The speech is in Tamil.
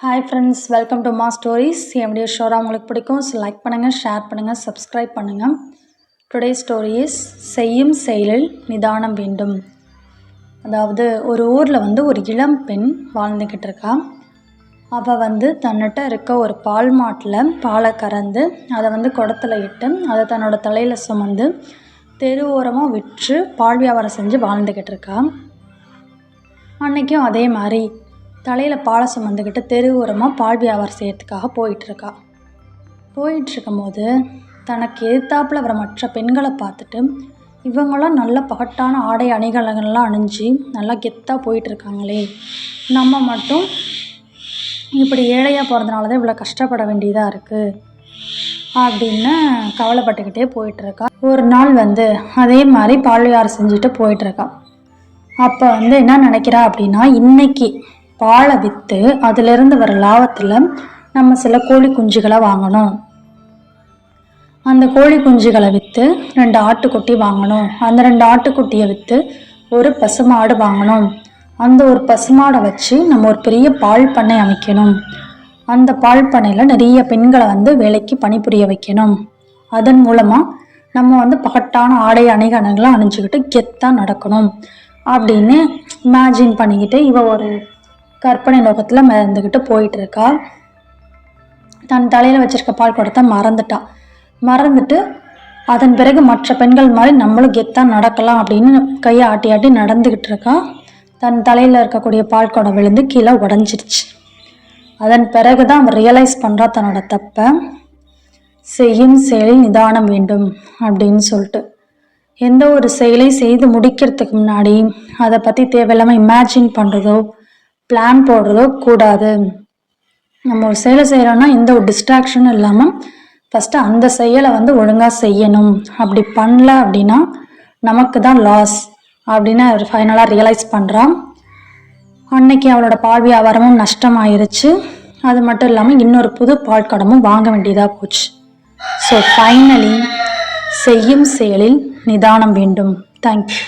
Hi friends welcome to my stories எப்படி ஷோராக உங்களுக்கு பிடிக்கும். ஸோ லைக் பண்ணுங்கள் ஷேர் பண்ணுங்கள் சப்ஸ்கிரைப் பண்ணுங்கள் டுடே ஸ்டோரிஸ் செய்யும் செயலில் நிதானம் வேண்டும். அதாவது ஒரு ஊரில் வந்து ஒரு இளம் பெண் வாழ்ந்துக்கிட்டு இருக்கா. அவள் வந்து தன்னிட்ட இருக்க ஒரு பால் மாட்டில் பாலை கறந்து அதை வந்து குடத்தில் இட்டு அதை தன்னோட தலையில் சுமந்து தெரு ஓரமாக விற்று பால் வியாபாரம் செஞ்சு வாழ்ந்துக்கிட்டு இருக்கா. அன்றைக்கும் அதே மாதிரி தலையில் பாலை சுமந்துக்கிட்டு தெருவோரமாக பால் வியாபாரம் செய்யறதுக்காக போயிட்டுருக்கா. போயிட்டுருக்கும்போது தனக்கு எதிர்த்தாப்பில் வர மற்ற பெண்களை பார்த்துட்டு இவங்களாம் நல்ல பகட்டான ஆடை அணிகலங்கள்லாம் அணிஞ்சு நல்லா கெத்தாக போயிட்டுருக்காங்களே. நம்ம மட்டும் இப்படி ஏழையாக பிறந்தனால தான் இவ்வளோ கஷ்டப்பட வேண்டியதாக இருக்குது அப்படின்னு கவலைப்பட்டுக்கிட்டே போயிட்டுருக்கா. ஒரு நாள் வந்து அதே மாதிரி பால் வியாபாரம் செஞ்சுட்டு போயிட்டுருக்கா. அப்போ வந்து என்ன நினைக்கிறா அப்படின்னா இன்னைக்கு பாலை விற்று அதிலிருந்து வர லாபத்தில் நம்ம சில கோழி குஞ்சுகளை வாங்கணும். அந்த கோழி குஞ்சுகளை விற்று ரெண்டு ஆட்டுக்குட்டி வாங்கணும். அந்த ரெண்டு ஆட்டுக்குட்டியை விற்று ஒரு பசுமாடு வாங்கணும். அந்த ஒரு பசுமாடை வச்சு நம்ம ஒரு பெரிய பால் பண்ணை அமைக்கணும். அந்த பால் பண்ணையில் நிறைய பெண்களை வந்து வேலைக்கு பணிபுரிய வைக்கணும். அதன் மூலமாக நம்ம வந்து பகட்டான ஆடை அணிகணங்களை அணிஞ்சுக்கிட்டு கெத்தாக நடக்கணும். அப்படின்னு இமேஜின் பண்ணிக்கிட்டு இவ ஒரு கற்பனை லோகத்தில் மிதந்துக்கிட்டு போயிட்டு இருக்கா தன் தலையில் வச்சிருக்க பால் குடத்தை மறந்துட்டா. மறந்துட்டு அதன் பிறகு மற்ற பெண்கள் மாதிரி நம்மளும் கெத்தாக நடக்கலாம் அப்படின்னு கையை ஆட்டி ஆட்டி நடந்துக்கிட்டு இருக்கா. தன் தலையில் இருக்கக்கூடிய பால் குடம் விழுந்து கீழே உடஞ்சிருச்சு. அதன் பிறகு தான் அவன் ரியலைஸ் பண்ணுறா தன்னோட தப்பை. செய்யும் செயலில் நிதானம் வேண்டும் அப்படின்னு சொல்லிட்டு. எந்த ஒரு செயலை செய்து முடிக்கிறதுக்கு முன்னாடி அதை பற்றி தேவையில்லாமல் இமேஜின் பண்ணுறதோ பிளான் போடுறதோ கூடாது. நம்ம ஒரு செயலை செய்கிறோன்னா எந்த ஒரு டிஸ்ட்ராக்ஷனும் இல்லாமல் ஃபஸ்ட்டு அந்த செயலை வந்து ஒழுங்காக செய்யணும். அப்படி பண்ணல அப்படின்னா நமக்கு தான் லாஸ் அப்படின்னு அவர் ஃபைனலாக ரியலைஸ் பண்ணுறான் அன்னைக்கு அவளோட பால் வியாபாரமும் நஷ்டமாயிருச்சு. அது மட்டும் இல்லாமல் இன்னொரு புது பால் கடமும் வாங்க வேண்டியதாக போச்சு. ஸோ ஃபைனலி செய்யும் செயலில் நிதானம் வேண்டும். தேங்க்யூ